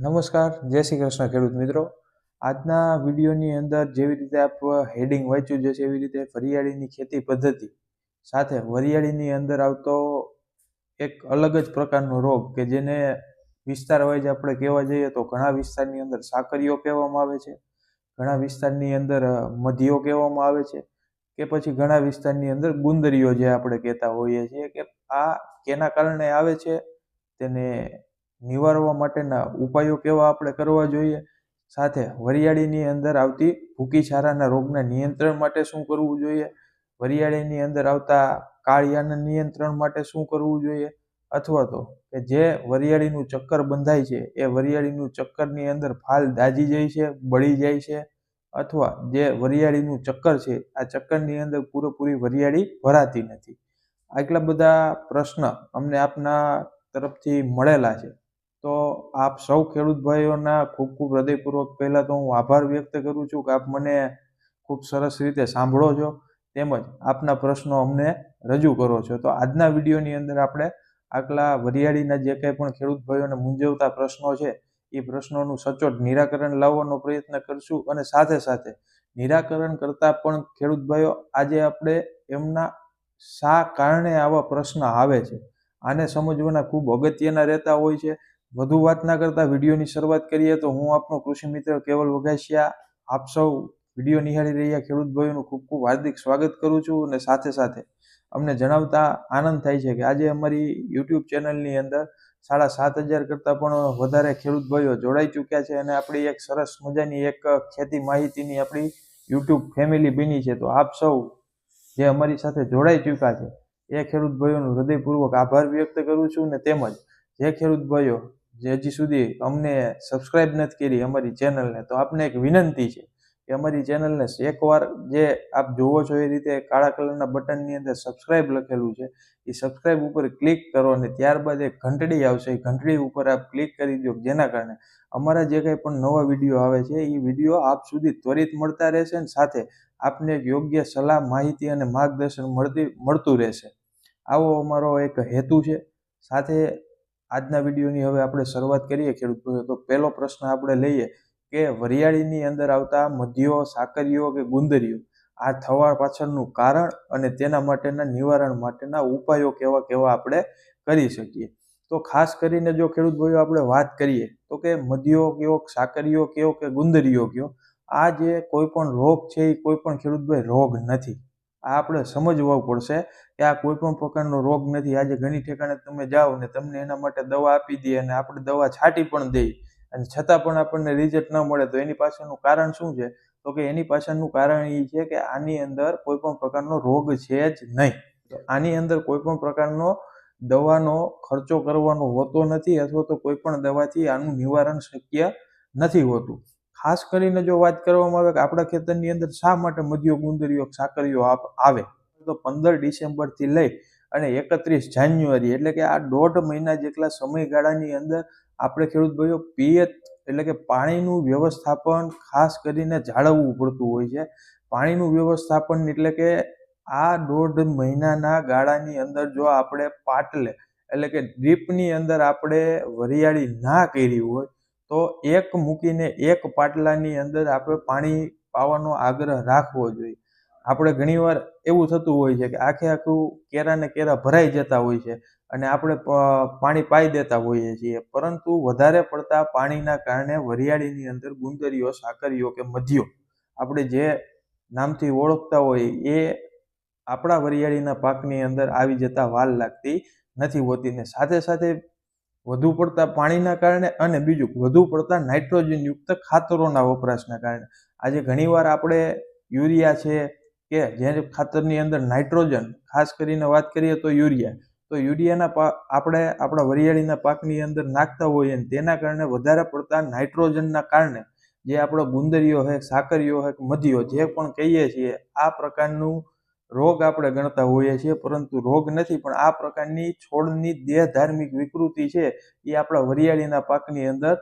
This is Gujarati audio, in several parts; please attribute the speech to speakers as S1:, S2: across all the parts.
S1: નમસ્કાર, જય શ્રી કૃષ્ણ ખેડૂત મિત્રો. આજના વિડીયોની અંદર જેવી રીતે આપ હેડિંગ વાંચ્યું છે, એવી રીતે વરિયાળીની ખેતી પદ્ધતિ સાથે વરિયાળીની અંદર આવતો એક અલગ જ પ્રકારનો રોગ કે જેને વિસ્તાર વાઇઝ આપણે કહેવા જઈએ તો ઘણા વિસ્તારની અંદર સાકરીઓ કહેવામાં આવે છે, ઘણા વિસ્તારની અંદર મધીઓ કહેવામાં આવે છે કે પછી ઘણા વિસ્તારની અંદર ગુંદરીઓ જે આપણે કહેતા હોઈએ છીએ કે આ કેના કારણે આવે છે, તેને નિવારવા માટેના ઉપાયો કેવા આપણે કરવા જોઈએ? સાથે વરિયાળીની અંદર આવતી ભૂકી છારાના રોગના નિયંત્રણ માટે શું કરવું જોઈએ? વરિયાળીની અંદર આવતા કાળિયાના નિયંત્રણ માટે શું કરવું જોઈએ? અથવા તો કે જે વરિયાળીનું ચક્કર બંધાય છે, એ વરિયાળીનું ચક્કરની અંદર ફાલ દાજી જાય છે, બળી જાય છે, અથવા જે વરિયાળીનું ચક્કર છે, આ ચક્કરની અંદર પૂરેપૂરી વરિયાળી ભરાતી નથી. આટલા બધા પ્રશ્ન અમને આપના તરફથી મળેલા છે. તો આપ સૌ ખેડૂત ભાઈઓના ખૂબ ખૂબ હૃદયપૂર્વક પહેલાં તો હું આભાર વ્યક્ત કરું છું કે આપ મને ખૂબ સરસ રીતે સાંભળો છો તેમજ આપના પ્રશ્નો અમને રજૂ કરો છો. તો આજના વિડીયોની અંદર આપણે આટલા વરિયાળીના જે કંઈ પણ ખેડૂત ભાઈઓને મૂંઝવતા પ્રશ્નો છે, એ પ્રશ્નોનું સચોટ નિરાકરણ લાવવાનો પ્રયત્ન કરશું અને સાથે સાથે નિરાકરણ કરતાં પણ ખેડૂત ભાઈઓ આજે આપણે એમના શા કારણે આવા પ્રશ્ન આવે છે? આને સમજવાના ખૂબ અગત્યના રહેતા હોય છે. વધુ વાત ના કરતા વિડીયોની શરૂઆત કરીએ તો હું આપનો કૃષિ મિત્ર કેવલ વઘાસિયા આપ સૌ વીડિયો નિહાળી રહ્યા ખેડૂત ભાઈઓનું ખૂબ ખૂબ હાર્દિક સ્વાગત કરું છું અને સાથે સાથે અમને જણાવતા આનંદ થાય છે કે આજે અમારી યુટ્યુબ ચેનલની અંદર સાડા સાત હજાર કરતાં પણ વધારે ખેડૂત ભાઈઓ જોડાઈ ચૂક્યા છે અને આપણી એક સરસ મજાની એક ખેતી માહિતીની આપણી યુટ્યુબ ફેમિલી બની છે તો આપ સૌ જે અમારી સાથે જોડાઈ ચૂક્યા છે એ ખેડૂત ભાઈઓનું હૃદયપૂર્વક આભાર વ્યક્ત કરું છું ને તેમજ જે ખેડૂત ભાઈઓ જે હજી સુધી અમને સબસ્ક્રાઈબ નથી કરી અમારી ચેનલને તો આપને એક વિનંતી છે કે અમારી ચેનલને એકવાર જે આપ જોવો છો એ રીતે કાળા કલરના બટનની અંદર સબસ્ક્રાઈબ લખેલું છે, એ સબસ્ક્રાઈબ ઉપર ક્લિક કરો અને ત્યારબાદ એક ઘંટડી આવશે, એ ઘંટડી ઉપર આપ ક્લિક કરી દો, જેના કારણે અમારા જે કંઈ પણ નવા વીડિયો આવે છે, એ વીડિયો આપ સુધી ત્વરિત મળતા રહેશે અને સાથે આપને એક યોગ્ય સલાહ, માહિતી અને માર્ગદર્શન મળતી, મળતું રહેશે. આવો અમારો એક હેતુ છે. સાથે આજના વિડીયોની હવે આપણે શરૂઆત કરીએ ખેડૂત તો પહેલો પ્રશ્ન આપણે લઈએ કે વરિયાળીની અંદર આવતા મધ્યો, સાકરીઓ કે ગુંદરીઓ, આ થવા પાછળનું કારણ અને તેના માટેના નિવારણ માટેના ઉપાયો કેવા કેવા આપણે કરી શકીએ? તો ખાસ કરીને જો ખેડૂત ભાઈઓ આપણે વાત કરીએ, તો કે મધ્યો કયો, સાકરીઓ કયો કે ગુંદરીઓ કયો, આ જે કોઈ પણ રોગ છે એ કોઈ પણ ખેડૂત ભાઈ રોગ નથી. આ આપણે સમજવું પડશે કે આ કોઈ પણ પ્રકારનો રોગ નથી. આજે ઘણી ઠેકાણે તમે જાઓ ને તમને એના માટે દવા આપી દે અને આપણે દવા છાંટી પણ દઈએ અને છતાં પણ આપણને રિઝલ્ટ ન મળે તો એની પાછળનું કારણ શું છે? તો કે એની પાછળનું કારણ એ છે કે આની અંદર કોઈ પણ પ્રકારનો રોગ છે જ નહીં. આની અંદર કોઈ પણ પ્રકારનો દવાનો ખર્ચો કરવાનો હોતો નથી અથવા તો કોઈ પણ દવાથી આનું નિવારણ શક્ય નથી હોતું. ખાસ કરીને જો વાત કરવામાં આવે કે આપણા ખેતરની અંદર શા માટે મધ્યો ગુંદરીઓ, સાકરીઓ આવે? તો પંદર ડિસેમ્બરથી લઈ અને એકત્રીસ જાન્યુઆરી, એટલે કે આ દોઢ મહિના જેટલા સમયગાળાની અંદર આપણે ખેડૂત ભાઈઓ પિયત, એટલે કે પાણીનું વ્યવસ્થાપન ખાસ કરીને જાળવવું પડતું હોય છે. પાણીનું વ્યવસ્થાપન એટલે કે આ દોઢ મહિનાના ગાળાની અંદર જો આપણે પાટલે, એટલે કે ડ્રીપની અંદર આપણે વરિયાળી ના કરી હોય તો એક મૂકીને એક પાટલાની અંદર આપણે પાણી પાવાનો આગ્રહ રાખવો જોઈએ. આપણે ઘણીવાર એવું થતું હોય છે કે આખે આખું કેરા ને કેરા ભરાઈ જતા હોય છે અને આપણે પાણી પાઈ દેતા હોઈએ છીએ. પરંતુ વધારે પડતા પાણીના કારણે વરિયાળીની અંદર ગુંદરીઓ, સાકરીઓ કે મધ્યો આપણે જે નામથી ઓળખતા હોય એ આપણા વરિયાળીના પાકની અંદર આવી જતા વાલ લાગતી નથી હોતી ને સાથે સાથે વધુ પડતા પાણીના કારણે અને બીજું વધુ પડતા નાઇટ્રોજનયુક્ત ખાતરોના વપરાશના કારણે. આજે ઘણીવાર આપણે યુરિયા છે કે જે ખાતરની અંદર નાઇટ્રોજન, ખાસ કરીને વાત કરીએ તો યુરિયા. તો યુરિયાના પાક આપણે આપણા વરિયાળીના પાકની અંદર નાખતા હોઈએ ને તેના કારણે વધારે પડતા નાઇટ્રોજનના કારણે જે આપણો ગુંદરીઓ હોય સાકરીઓ હોય મધીઓ જે પણ કહીએ છીએ, આ પ્રકારનું રોગ આપણે ગણતા હોઈએ છીએ, પરંતુ રોગ નથી, પણ આ પ્રકારની છોડની દેહ ધાર્મિક વિકૃતિ છે, એ આપણા વરિયાળીના પાકની અંદર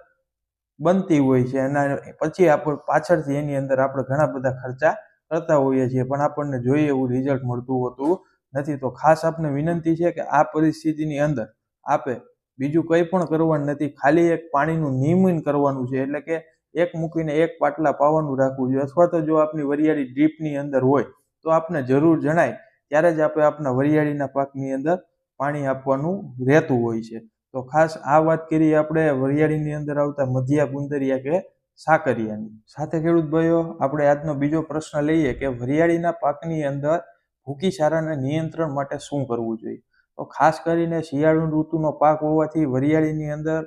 S1: બનતી હોય છે. અને પછી આપણે પાછળથી એની અંદર આપણે ઘણા બધા ખર્ચા કરતા હોઈએ છીએ, પણ આપણને જોઈએ એવું રિઝલ્ટ મળતું હોતું નથી. તો ખાસ આપને વિનંતી છે કે આ પરિસ્થિતિની અંદર આપે બીજું કંઈ પણ કરવાનું નથી. ખાલી એક પાણીનું નિયમન કરવાનું છે, એટલે કે એક મૂકીને એક પાટલા પાવાનું રાખવું જોઈએ. અથવા તો જો આપની વરિયાળી ડ્રીપની અંદર હોય તો આપને જરૂર જણાય ત્યારે જ આપણે આપણા વરિયાળીના પાકની અંદર પાણી આપવાનું રહેતું હોય છે. તો ખાસ આ વાત કરીએ આપણે વરિયાળીની અંદર આવતા મધ્યા ગુંદરિયા કે સાકરિયાની. સાથે ખેડૂત ભાઈઓ, આપણે આજનો બીજો પ્રશ્ન લઈએ કે વરિયાળીના પાકની અંદર ભૂકીસારાના નિયંત્રણ માટે શું કરવું જોઈએ? તો ખાસ કરીને શિયાળુ ઋતુનો પાક હોવાથી વરિયાળીની અંદર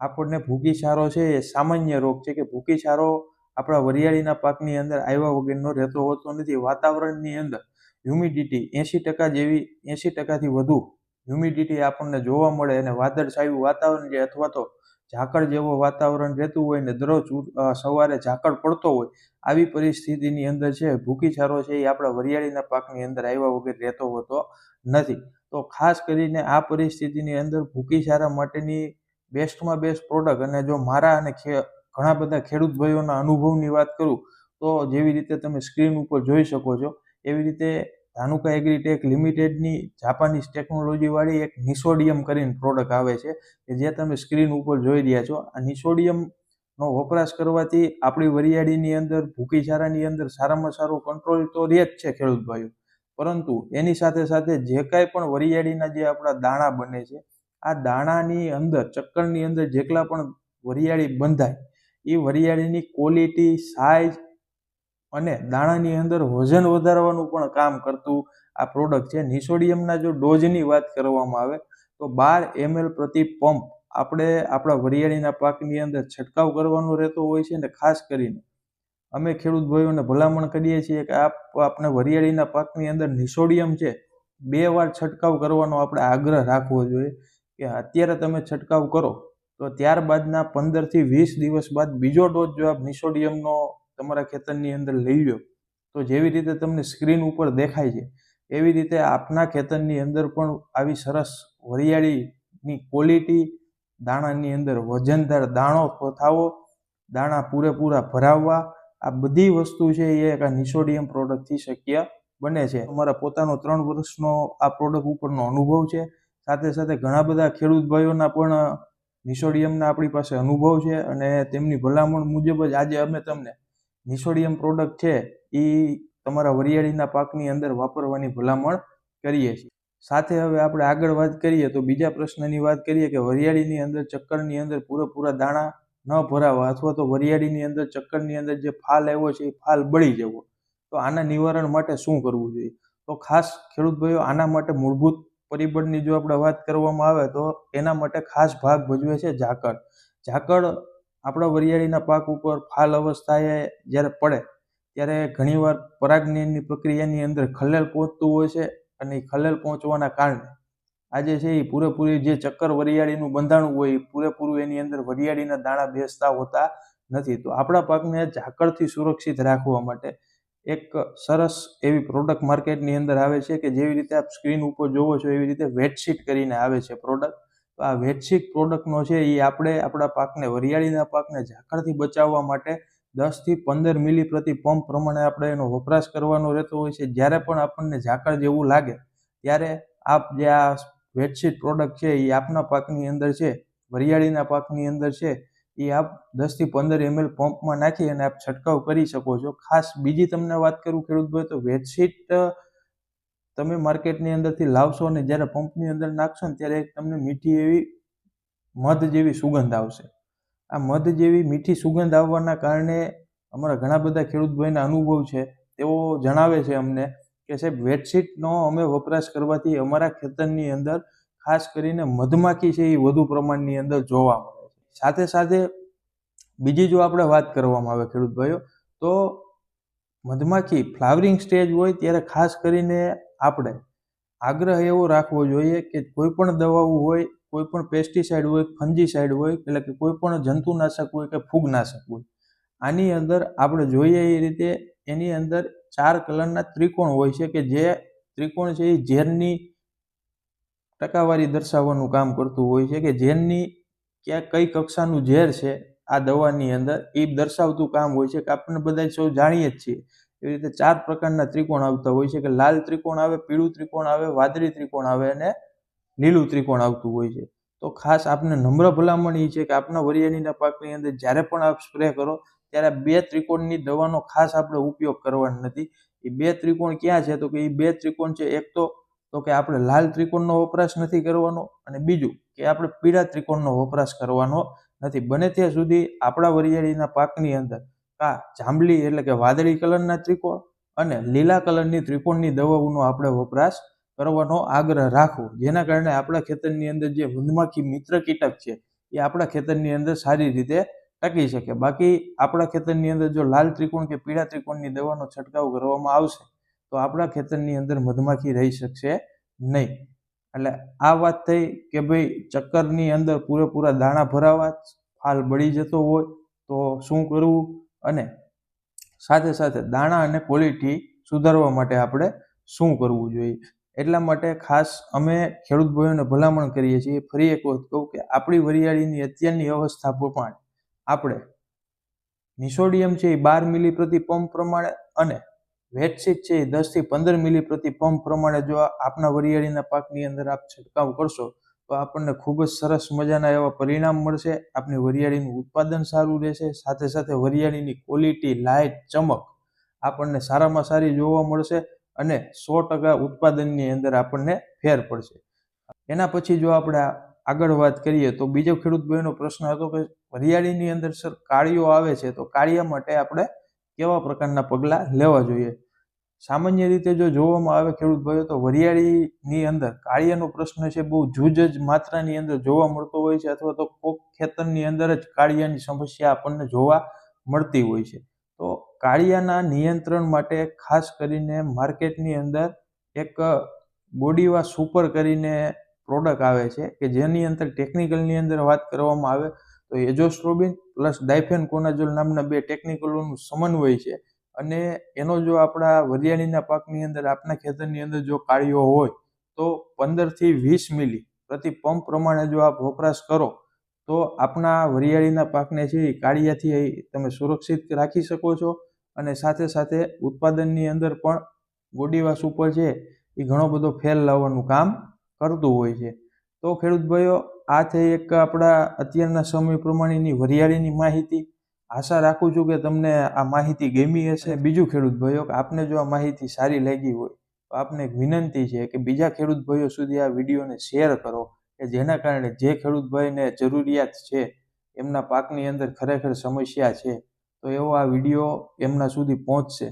S1: આપણને ભૂકીસારો છે એ સામાન્ય રોગ છે કે ભૂકીસારો આપણા વરિયાળીના પાકની અંદર આવ્યા વગરનો રહેતો હોતો નથી. વાતાવરણની અંદર હ્યુમિડિટી એંશી ટકા જેવી, એંશી ટકાથી વધુ હ્યુમિડિટી આપણને જોવા મળે અને વાદળછાયું વાતાવરણ જે અથવા તો ઝાકળ જેવો વાતાવરણ રહેતું હોય ને દરરોજ સવારે ઝાકળ પડતો હોય, આવી પરિસ્થિતિની અંદર છે, ભૂખીચારો છે એ આપણા વરિયાળીના પાકની અંદર આવ્યા વગર રહેતો હોતો નથી. તો ખાસ કરીને આ પરિસ્થિતિની અંદર ભૂખીચારા માટેની બેસ્ટમાં બેસ્ટ પ્રોડક્ટ અને જો મારા અને ઘણા બધા ખેડૂત ભાઈઓના અનુભવની વાત કરું, તો જેવી રીતે તમે સ્ક્રીન ઉપર જોઈ શકો છો, એવી રીતે ધાનુકા એગ્રીટેક લિમિટેડની જાપાનીઝ ટેકનોલોજીવાળી એક નિસોડિયમ કરીને પ્રોડક્ટ આવે છે, કે જે તમે સ્ક્રીન ઉપર જોઈ રહ્યા છો. આ નિસોડિયમનો વપરાશ કરવાથી આપણી વરિયાળીની અંદર ભૂકીચારાની અંદર સારામાં સારો કંટ્રોલ તો રહે જ છે ખેડૂત ભાઈઓ. પરંતુ એની સાથે સાથે જે કાંઈ પણ વરિયાળીના જે આપણા દાણા બને છે, આ દાણાની અંદર, ચક્કરની અંદર જેટલા પણ વરિયાળી બંધાય એ વરિયાળીની ક્વોલિટી સાઇઝ અને દાણાની અંદર વજન વધારવાનું પણ કામ કરતું આ પ્રોડક્ટ છે. નિસોડિયમના જો ડોઝની વાત કરવામાં આવે, તો બાર એમએલ પ્રતિ પંપ આપણે આપણા વરિયાળીના પાકની અંદર છંટકાવ કરવાનો રહેતો હોય છે અને ખાસ કરીને અમે ખેડૂત ભાઈઓને ભલામણ કરીએ છીએ કે આપ આપણે વરિયાળીના પાકની અંદર નિસોડિયમ છે, બે વાર છંટકાવ કરવાનો આપણે આગ્રહ રાખવો જોઈએ કે અત્યારે તમે છંટકાવ કરો. તો ત્યારબાદના પંદરથી વીસ દિવસ બાદ બીજો ડોઝ જો આપ નિસોડિયમનો તમારા ખેતરની અંદર લઈ તો જેવી રીતે તમને સ્ક્રીન ઉપર દેખાય છે, એવી રીતે આપના ખેતરની અંદર પણ આવી સરસ વરિયાળીની ક્વોલિટી, દાણાની અંદર વજનદાર દાણો થવો દાણા પૂરેપૂરા ભરાવવા, આ બધી વસ્તુ છે એ એક આ નિસોડિયમ પ્રોડક્ટથી શક્ય બને છે. અમારા પોતાનો ત્રણ વર્ષનો આ પ્રોડક્ટ ઉપરનો અનુભવ છે. સાથે સાથે ઘણા બધા ખેડૂત ભાઈઓના પણ નિસોડિયમના આપણી પાસે અનુભવ છે અને તેમની ભલામણ મુજબ જ આજે અમે તમને નિસોડિયમ પ્રોડક્ટ છે એ તમારા વરિયાળીના પાકની અંદર વાપરવાની ભલામણ કરીએ છીએ. સાથે હવે આપણે આગળ વાત કરીએ તો બીજા પ્રશ્નની વાત કરીએ કે વરિયાળીની અંદર ચક્કરની અંદર પૂરેપૂરા દાણા ન ભરાવા અથવા તો વરિયાળીની અંદર ચક્કરની અંદર જે ફાલ આવ્યો છે એ ફાલ બળી જવો. તો આના નિવારણ માટે શું કરવું જોઈએ? તો ખાસ ખેડૂત ભાઈઓ, આના માટે મૂળભૂત પરિબળની જો આપણે વાત કરવામાં આવે તો એના માટે ખાસ ભાગ ભજવે છે ઝાકળ. ઝાકળ આપણા વરિયાળીના પાક ઉપર ફાલ અવસ્થાએ જ્યારે પડે ત્યારે ઘણીવાર પરાગનયનની પ્રક્રિયાની અંદર ખલેલ પહોંચતું હોય છે અને એ ખલેલ પહોંચવાના કારણે આજે છે એ પૂરેપૂરી જે ચક્કર વરિયાળીનું બંધાણું હોય એ પૂરેપૂરું એની અંદર વરિયાળીના દાણા બેસતા હોતા નથી. તો આપણા પાકને ઝાકળથી સુરક્ષિત રાખવા માટે એક સરસ એવી પ્રોડક્ટ માર્કેટની અંદર આવે છે કે જેવી રીતે આપ સ્ક્રીન ઉપર જોવો છો એવી રીતે વેટશીટ કરીને આવે છે પ્રોડક્ટ તો આ વેટશીટ પ્રોડક્ટનો છે એ આપણે આપણા પાકને, વરિયાળીના પાકને ઝાકળથી બચાવવા માટે દસથી પંદર મિલી પ્રતિ પંપ પ્રમાણે આપણે એનો વપરાશ કરવાનો રહેતો હોય છે. જ્યારે પણ આપણને ઝાકળ જેવું લાગે, ત્યારે આપ જે આ વેટશીટ પ્રોડક્ટ છે એ આપના પાકની અંદર છે, વરિયાળીના પાકની અંદર છે એ આપ દસથી પંદર એમએલ પંપમાં નાખી અને આપ છંટકાવ કરી શકો છો. ખાસ બીજી તમને વાત કરું ખેડૂતભાઈ તો વેટશીટ તમે માર્કેટની અંદરથી લાવશો અને જ્યારે પંપની અંદર નાખશો ને ત્યારે તમને મીઠી એવી મધ જેવી સુગંધ આવશે. આ મધ જેવી મીઠી સુગંધ આવવાના કારણે અમારા ઘણા બધા ખેડૂતભાઈના અનુભવ છે. તેઓ જણાવે છે અમને કે સાહેબ વેટશીટનો અમે વપરાશ કરવાથી અમારા ખેતરની અંદર ખાસ કરીને મધમાખી છે એ વધુ પ્રમાણની અંદર જોવા મળે. સાથે સાથે બીજી જો આપણે વાત કરવામાં આવે ખેડૂત ભાઈઓ, તો મધમાખી ફ્લાવરિંગ સ્ટેજ હોય ત્યારે ખાસ કરીને આપણે આગ્રહ એવો રાખવો જોઈએ કે કોઈ પણ દવાઓ હોય, કોઈ પણ પેસ્ટિસાઇડ હોય ફંજીસાઇડ હોય, એટલે કે કોઈ પણ જંતુનાશક હોય કે ફૂગનાશક હોય, આની અંદર આપણે જોઈએ એ રીતે એની અંદર ચાર કલરના ત્રિકોણ હોય છે કે જે ત્રિકોણ છે એ ઝેરની ટકાવારી દર્શાવવાનું કામ કરતું હોય છે કે ઝેરની ક્યાં કઈ કક્ષાનું ઝેર છે આ દવાની અંદર, એ દર્શાવતું કામ હોય છે કે આપણને બધા સૌ જાણીએ જ છીએ. એવી રીતે ચાર પ્રકારના ત્રિકોણ આવતા હોય છે કે લાલ ત્રિકોણ આવે, પીળું ત્રિકોણ આવે, વાદળી ત્રિકોણ આવે અને લીલું ત્રિકોણ આવતું હોય છે. તો ખાસ આપને નમ્ર ભલામણ એ છે કે આપના વરિયાળીના પાકની અંદર જ્યારે પણ આપ સ્પ્રે કરો, ત્યારે બે ત્રિકોણની દવાનો ખાસ આપણે ઉપયોગ કરવાનો નથી. એ બે ત્રિકોણ ક્યાં છે તો કે એ બે ત્રિકોણ છે, એક તો તો કે આપણે લાલ ત્રિકોણનો વપરાશ નથી કરવાનો અને બીજું કે આપણે પીળા ત્રિકોણનો વપરાશ કરવાનો નથી. બને ત્યાં સુધી આપણા વરિયાળીના પાકની અંદર આ જાંબલી એટલે કે વાદળી કલરના ત્રિકોણ અને લીલા કલરની ત્રિકોણની દવાઓનો આપણે વપરાશ કરવાનો આગ્રહ રાખવો. જેના કારણે આપણા ખેતરની અંદર જે મધમાખી મિત્ર કીટક છે, એ આપણા ખેતરની અંદર સારી રીતે ટકી શકે. બાકી આપણા ખેતરની અંદર જો લાલ ત્રિકોણ કે પીળા ત્રિકોણની દવાનો છંટકાવ કરવામાં આવશે, તો આપણા ખેતરની અંદર મધમાખી રહી શકશે નહીં. એટલે આ વાત થઈ કે ભાઈ ચક્કરની અંદર પૂરેપૂરા દાણા ભરાવા ફાલ બળી જતો હોય તો શું કરવું? અને સાથે સાથે દાણા અને ક્વોલિટી સુધારવા માટે આપણે શું કરવું જોઈએ? એટલા માટે ખાસ અમે ખેડૂત ભાઈઓને ભલામણ કરીએ છીએ. ફરી એક વખત કહું કે આપણી વરિયાળીની અત્યારની અવસ્થા પ્રમાણે આપણે નિસોડિયમ છે એ બાર મિલી પ્રતિ પંપ પ્રમાણે અને વેટસીટ છે એ દસથી પંદર મિલી પ્રતિ પંપ પ્રમાણે જો આપના વરિયાળીના પાકની અંદર આપ છંટકાવ કરશો, તો આપણને ખૂબ જ સરસ મજાના એવા પરિણામ મળશે. આપની વરિયાળીનું ઉત્પાદન સારું રહેશે. સાથે સાથે વરિયાળીની ક્વોલિટી લાઇટ, ચમક આપણને સારામાં સારી જોવા મળશે અને સો ટકા ઉત્પાદનની અંદર આપણને ફેર પડશે. એના પછી જો આપણે આગળ વાત કરીએ, તો બીજો ખેડૂત ભાઈનો પ્રશ્ન હતો કે વરિયાળીની અંદર સર કાળીઓ આવે છે, તો કાળિયા માટે આપણે કેવા પ્રકારના પગલાં લેવા જોઈએ? સામાન્ય રીતે જો જોવામાં આવે ખેડૂત ભાઈઓ, તો વરિયાળીની અંદર કાળિયાનો પ્રશ્ન છે, બહુ જૂજ જ માત્રાની અંદર જોવા મળતો હોય છે, અથવા તો કોક ખેતરની અંદર જ કાળિયાની સમસ્યા આપણને જોવા મળતી હોય છે. તો કાળિયાના નિયંત્રણ માટે ખાસ કરીને માર્કેટની અંદર એક બોડીવા સુપર કરીને પ્રોડક્ટ આવે છે, કે જેની અંદર ટેકનિકલની અંદર વાત કરવામાં આવે તો એજોસ્ટ્રોબિન પ્લસ ડાયફેન કોનાઝોલ નામના બે ટેકનિકલોનું સમન્વય છે. અને એનો જો આપણા વરિયાળીના પાકની અંદર, આપના ખેતરની અંદર જો કાળીઓ હોય, તો પંદરથી વીસ મિલી પ્રતિ પંપ પ્રમાણે જો આપ વપરાશ કરો, તો આપના વરિયાળીના પાકને છે એ કાળિયાથી તમે સુરક્ષિત રાખી શકો છો. અને સાથે સાથે ઉત્પાદનની અંદર પણ ગોડીવાસ ઉપર છે એ ઘણો બધો ફેલ લાવવાનું કામ કરતું હોય છે. તો ખેડૂત ભાઈઓ, આ થઈ એક આપણા અત્યારના સમય પ્રમાણેની વરિયાળીની માહિતી. આશા રાખું છું કે તમને આ માહિતી ગમી હશે. બીજું ખેડૂત ભાઈઓ, આપને જો આ માહિતી સારી લાગી હોય, તો આપને એક વિનંતી છે કે બીજા ખેડૂત ભાઈઓ સુધી આ વિડીયોને શેર કરો, કે જેના કારણે જે ખેડૂત ભાઈને જરૂરિયાત છે, એમના પાકની અંદર ખરેખર સમસ્યા છે, તો એવો આ વીડિયો એમના સુધી પહોંચશે.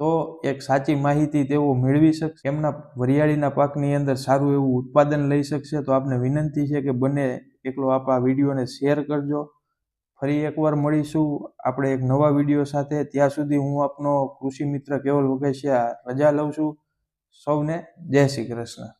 S1: તો એક સાચી માહિતી તેઓ મેળવી શકશે. એમના વરિયાળીના પાકની અંદર સારું એવું ઉત્પાદન લઈ શકશે. તો આપને વિનંતી છે કે બંને એકલો આપ આ વિડીયોને શેર કરજો. ફરી એકવાર મળીશું આપણે એક નવા વીડિયો સાથે. ત્યાં સુધી હું આપનો કૃષિ મિત્ર કેવલ વગેશિયા રજા લઉં છું. સૌને જય શ્રી કૃષ્ણ.